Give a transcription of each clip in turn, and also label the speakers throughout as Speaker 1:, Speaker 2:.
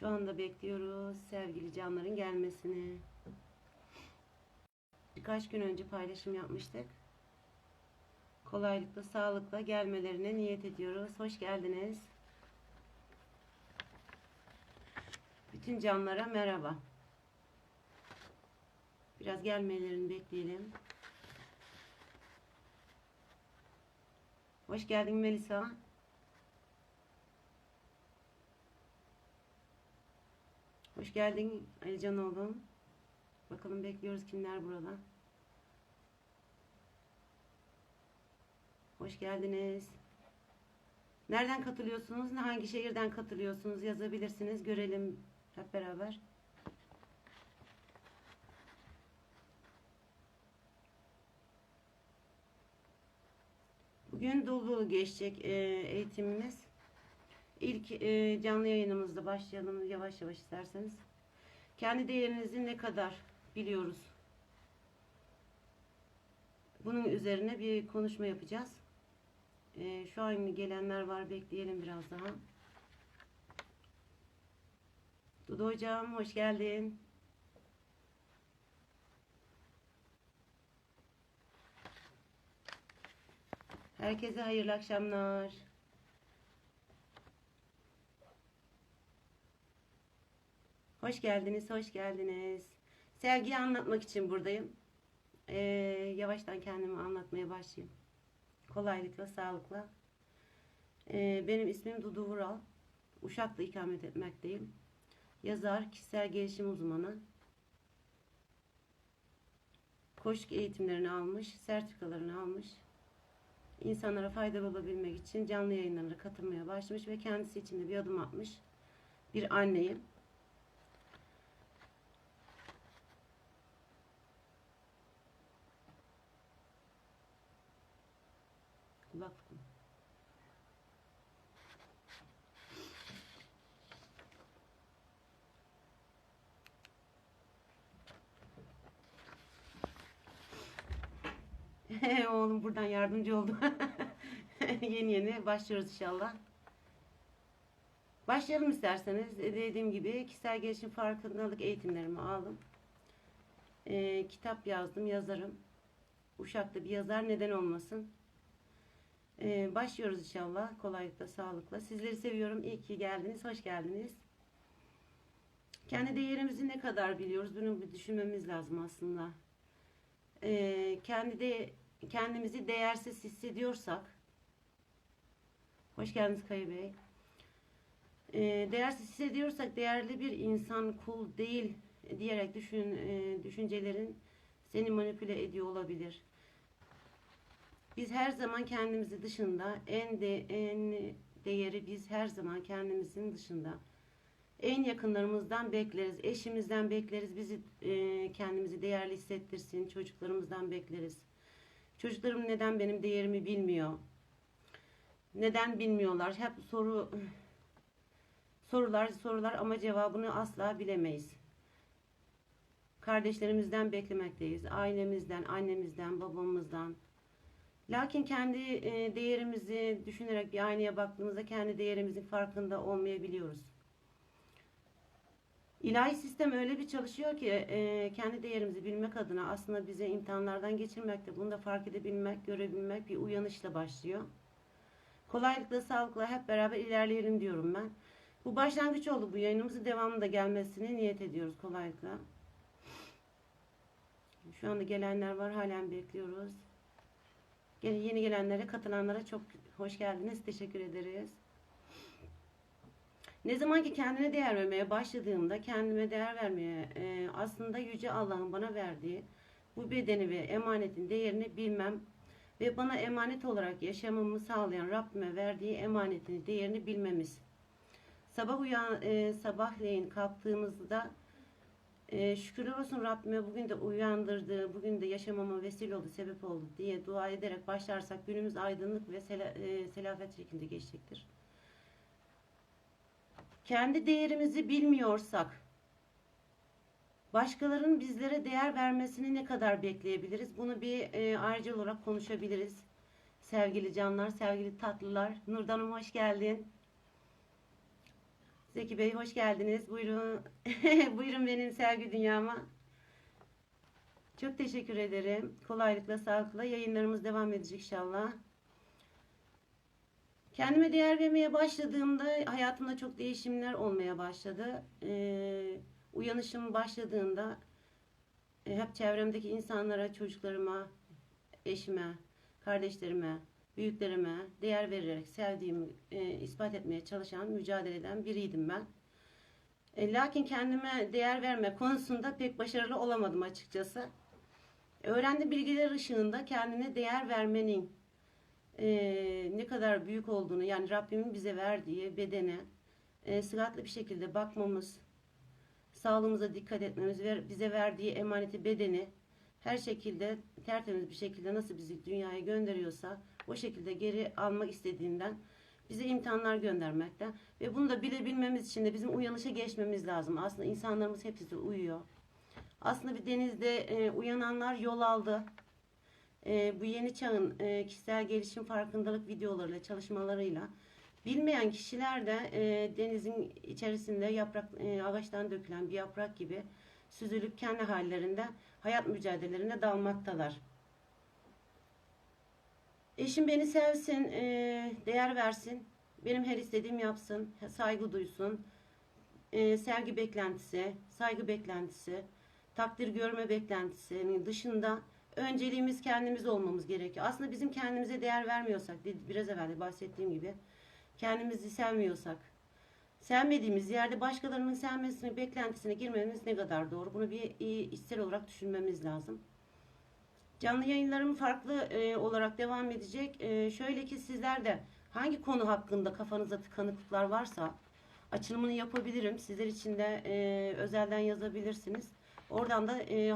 Speaker 1: Şu anda bekliyoruz sevgili canların gelmesini. Birkaç gün önce paylaşım yapmıştık. Kolaylıkla, sağlıkla gelmelerine niyet ediyoruz. Hoş geldiniz. Bütün canlara merhaba. Biraz gelmelerini bekleyelim. Hoş geldin Melisa. Hoş geldin Alican oğlum. Bakalım bekliyoruz kimler burada. Hoş geldiniz. Nereden katılıyorsunuz? Hangi şehirden katılıyorsunuz? Yazabilirsiniz. Görelim hep beraber. Bugün dolu geçecek e, eğitimimiz. İlk e, canlı yayınımızda başlayalım yavaş yavaş isterseniz. Kendi değerinizi ne kadar biliyoruz? Bunun üzerine bir konuşma yapacağız. E, şu an gelenler var. Bekleyelim biraz daha. Dudu hocam hoş geldin. Herkese hayırlı akşamlar. Hoş geldiniz, hoş geldiniz. Sevgiyi anlatmak için buradayım. Ee, yavaştan kendimi anlatmaya başlayayım. Kolaylıkla, sağlıkla. Ee, benim ismim Dudu Vural. Uşak'ta ikamet etmekteyim. Yazar, kişisel gelişim uzmanı. Koşuk eğitimlerini almış, sertifikalarını almış. İnsanlara faydalı olabilmek için canlı yayınlarına katılmaya başlamış ve kendisi için de bir adım atmış. Bir anneyim. Oğlum buradan yardımcı oldu. yeni yeni başlıyoruz inşallah. Başlayalım isterseniz. Dediğim gibi kişisel gelişim farkındalık eğitimlerimi aldım. Ee, kitap yazdım, yazarım. Uşak'ta bir yazar neden olmasın. Ee, başlıyoruz inşallah. Kolaylıkla, sağlıkla. Sizleri seviyorum. İyi ki geldiniz. Hoş geldiniz. Kendi değerimizi ne kadar biliyoruz? Bunu bir düşünmemiz lazım aslında. Ee, kendi de kendimizi değersiz hissediyorsak Hoş geldiniz Kaya Bey. Ee, değersiz hissediyorsak değerli bir insan kul değil diyerek düşün e, düşüncelerin seni manipüle ediyor olabilir. Biz her zaman kendimizi dışında en de en değeri biz her zaman kendimizin dışında en yakınlarımızdan bekleriz, eşimizden bekleriz, bizi e, kendimizi değerli hissettirsin, çocuklarımızdan bekleriz. Çocuklarım neden benim değerimi bilmiyor? Neden bilmiyorlar? Hep soru sorular sorular ama cevabını asla bilemeyiz. Kardeşlerimizden beklemekteyiz, ailemizden, annemizden, babamızdan. Lakin kendi e, değerimizi düşünerek bir aynaya baktığımızda kendi değerimizin farkında olmayabiliyoruz. İlahi sistem öyle bir çalışıyor ki e, kendi değerimizi bilmek adına aslında bize imtihanlardan geçirmekte. Bunu da fark edebilmek, görebilmek bir uyanışla başlıyor. Kolaylıkla, sağlıkla hep beraber ilerleyelim diyorum ben. Bu başlangıç oldu bu yayınımızın devamında gelmesini niyet ediyoruz kolaylıkla. Şu anda gelenler var halen bekliyoruz. Yeni gelenlere katılanlara çok hoş geldiniz. Teşekkür ederiz. Ne zaman ki kendine değer vermeye başladığımda kendime değer vermeye e, aslında Yüce Allah'ın bana verdiği bu bedeni ve emanetin değerini bilmem ve bana emanet olarak yaşamamı sağlayan Rabbime verdiği emanetin değerini bilmemiz. Sabah uyan, e, sabahleyin kalktığımızda e, şükürler olsun Rabbime bugün de uyandırdı, bugün de yaşamama vesile oldu, sebep oldu diye dua ederek başlarsak günümüz aydınlık ve sela, e, selafet şekilde geçecektir. Kendi değerimizi bilmiyorsak, başkalarının bizlere değer vermesini ne kadar bekleyebiliriz? Bunu bir e, ayrıca olarak konuşabiliriz. Sevgili canlar, sevgili tatlılar. Nurdan'ım hoş geldin. Zeki Bey hoş geldiniz. Buyurun. Buyurun benim sevgi dünyama. Çok teşekkür ederim. Kolaylıkla, sağlıkla yayınlarımız devam edecek inşallah. Kendime değer vermeye başladığımda hayatımda çok değişimler olmaya başladı. Ee, uyanışım başladığında e, hep çevremdeki insanlara, çocuklarıma, eşime, kardeşlerime, büyüklerime değer vererek sevdiğimi e, ispat etmeye çalışan, mücadele eden biriydim ben. E, lakin kendime değer verme konusunda pek başarılı olamadım açıkçası. Öğrendiğim bilgiler ışığında kendine değer vermenin e, ne kadar büyük olduğunu yani Rabbimin bize verdiği bedene e, sıhhatli bir şekilde bakmamız, sağlığımıza dikkat etmemiz ve bize verdiği emaneti bedeni her şekilde tertemiz bir şekilde nasıl bizi dünyaya gönderiyorsa o şekilde geri almak istediğinden bize imtihanlar göndermekte ve bunu da bilebilmemiz için de bizim uyanışa geçmemiz lazım. Aslında insanlarımız hepsi uyuyor. Aslında bir denizde e, uyananlar yol aldı. E, bu yeni çağın e, kişisel gelişim farkındalık videolarıyla, çalışmalarıyla bilmeyen kişiler de e, denizin içerisinde yaprak e, ağaçtan dökülen bir yaprak gibi süzülüp kendi hallerinde hayat mücadelelerine dalmaktalar. Eşim beni sevsin, değer versin, benim her istediğim yapsın, saygı duysun, sevgi beklentisi, saygı beklentisi, takdir görme beklentisinin dışında önceliğimiz kendimiz olmamız gerekiyor. Aslında bizim kendimize değer vermiyorsak, biraz evvel de bahsettiğim gibi, kendimizi sevmiyorsak, sevmediğimiz yerde başkalarının sevmesini, beklentisine girmemiz ne kadar doğru? Bunu bir iyi içsel olarak düşünmemiz lazım. Canlı yayınlarım farklı e, olarak devam edecek. E, şöyle ki sizler de hangi konu hakkında kafanızda tıkanıklıklar varsa açılımını yapabilirim. Sizler için de e, özelden yazabilirsiniz. Oradan da e,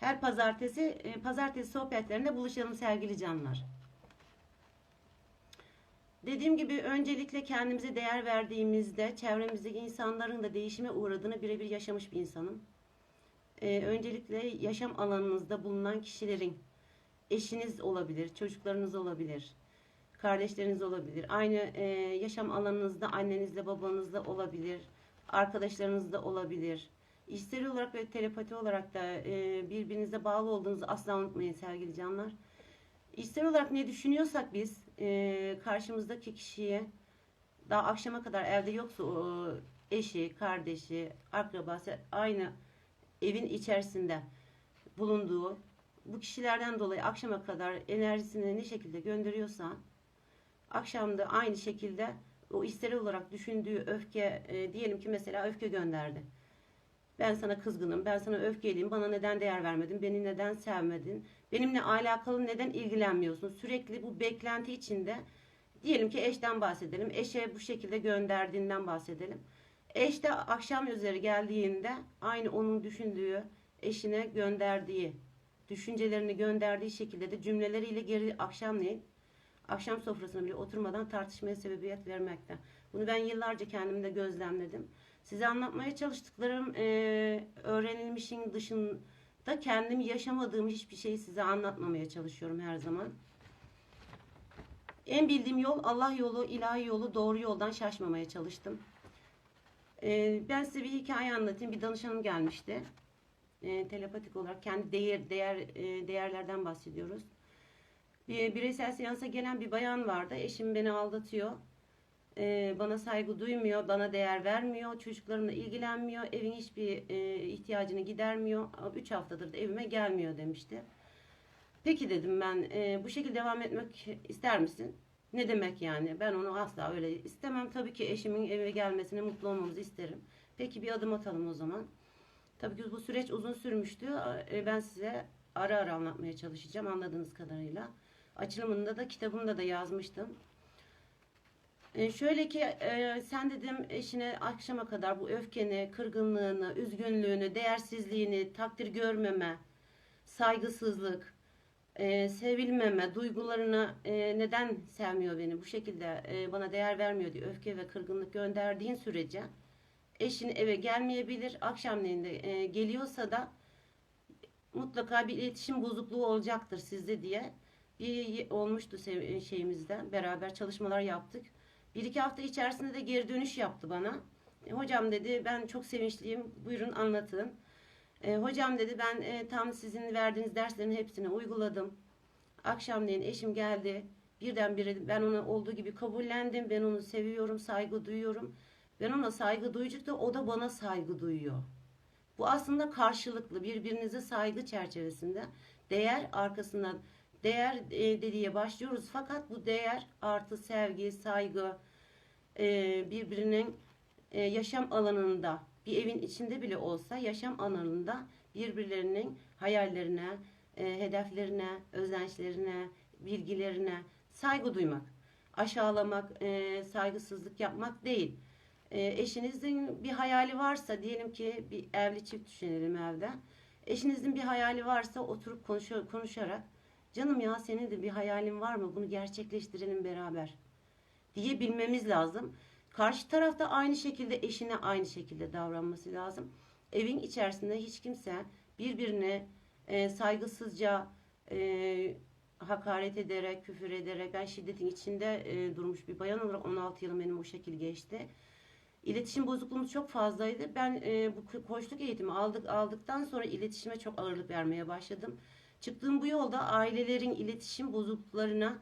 Speaker 1: her pazartesi e, pazartesi sohbetlerinde buluşalım sevgili canlar. Dediğim gibi öncelikle kendimize değer verdiğimizde çevremizdeki insanların da değişime uğradığını birebir yaşamış bir insanım. Ee, öncelikle yaşam alanınızda bulunan kişilerin eşiniz olabilir, çocuklarınız olabilir, kardeşleriniz olabilir. Aynı e, yaşam alanınızda annenizle babanızla olabilir, arkadaşlarınız da olabilir. İşsel olarak ve telepati olarak da e, birbirinize bağlı olduğunuzu asla unutmayın sevgili canlar. İşsel olarak ne düşünüyorsak biz e, karşımızdaki kişiye daha akşama kadar evde yoksa o eşi, kardeşi, akrabası aynı evin içerisinde bulunduğu bu kişilerden dolayı akşama kadar enerjisini ne şekilde gönderiyorsa akşamda aynı şekilde o ister olarak düşündüğü öfke e, diyelim ki mesela öfke gönderdi. Ben sana kızgınım, ben sana öfkeliyim, bana neden değer vermedin, beni neden sevmedin, benimle alakalı neden ilgilenmiyorsun? Sürekli bu beklenti içinde diyelim ki eşten bahsedelim, eşe bu şekilde gönderdiğinden bahsedelim. Eş de akşam üzeri geldiğinde aynı onun düşündüğü, eşine gönderdiği, düşüncelerini gönderdiği şekilde de cümleleriyle geri akşamleyin akşam sofrasına bile oturmadan tartışmaya sebebiyet vermekte. Bunu ben yıllarca kendimde gözlemledim. Size anlatmaya çalıştıklarım e, öğrenilmişin dışında kendim yaşamadığım hiçbir şeyi size anlatmamaya çalışıyorum her zaman. En bildiğim yol Allah yolu, ilahi yolu, doğru yoldan şaşmamaya çalıştım. E, ben size bir hikaye anlatayım. Bir danışanım gelmişti. E, telepatik olarak kendi değer değer e, değerlerden bahsediyoruz. Bir bireysel seansa gelen bir bayan vardı. Eşim beni aldatıyor. Ee, bana saygı duymuyor, bana değer vermiyor, çocuklarımla ilgilenmiyor, evin hiçbir e, ihtiyacını gidermiyor. 3 haftadır da evime gelmiyor demişti. Peki dedim ben, e, bu şekilde devam etmek ister misin? Ne demek yani? Ben onu asla öyle istemem. Tabii ki eşimin eve gelmesine mutlu olmamızı isterim. Peki bir adım atalım o zaman. Tabii ki bu süreç uzun sürmüştü. E, ben size ara ara anlatmaya çalışacağım anladığınız kadarıyla. Açılımında da kitabımda da yazmıştım. E, şöyle ki e, sen dedim eşine akşama kadar bu öfkeni, kırgınlığını, üzgünlüğünü, değersizliğini, takdir görmeme, saygısızlık, e, sevilmeme, duygularını e, neden sevmiyor beni bu şekilde e, bana değer vermiyor diye öfke ve kırgınlık gönderdiğin sürece eşin eve gelmeyebilir. Akşamleyin de e, geliyorsa da mutlaka bir iletişim bozukluğu olacaktır sizde diye bir olmuştu sev- şeyimizde. Beraber çalışmalar yaptık. Bir iki hafta içerisinde de geri dönüş yaptı bana. E, hocam dedi ben çok sevinçliyim. Buyurun anlatın. E, hocam dedi ben e, tam sizin verdiğiniz derslerin hepsini uyguladım. Akşamleyin eşim geldi. Birdenbire ben onu olduğu gibi kabullendim. Ben onu seviyorum, saygı duyuyorum. Ben ona saygı duyacak da o da bana saygı duyuyor. Bu aslında karşılıklı birbirinize saygı çerçevesinde değer arkasından değer e, dediğe başlıyoruz. Fakat bu değer artı sevgi, saygı e, birbirinin e, yaşam alanında bir evin içinde bile olsa yaşam alanında birbirlerinin hayallerine, e, hedeflerine, özençlerine, bilgilerine saygı duymak. Aşağılamak, e, saygısızlık yapmak değil. E, eşinizin bir hayali varsa diyelim ki bir evli çift düşünelim evde. Eşinizin bir hayali varsa oturup konuşarak canım ya senin de bir hayalin var mı bunu gerçekleştirelim beraber diyebilmemiz lazım. Karşı tarafta aynı şekilde eşine aynı şekilde davranması lazım. Evin içerisinde hiç kimse birbirine e, saygısızca e, hakaret ederek, küfür ederek ben şiddetin içinde e, durmuş bir bayan olarak 16 yılım benim o şekil geçti. İletişim bozukluğumuz çok fazlaydı. Ben e, bu koçluk eğitimi aldık aldıktan sonra iletişime çok ağırlık vermeye başladım. Çıktığım bu yolda ailelerin iletişim bozukluklarına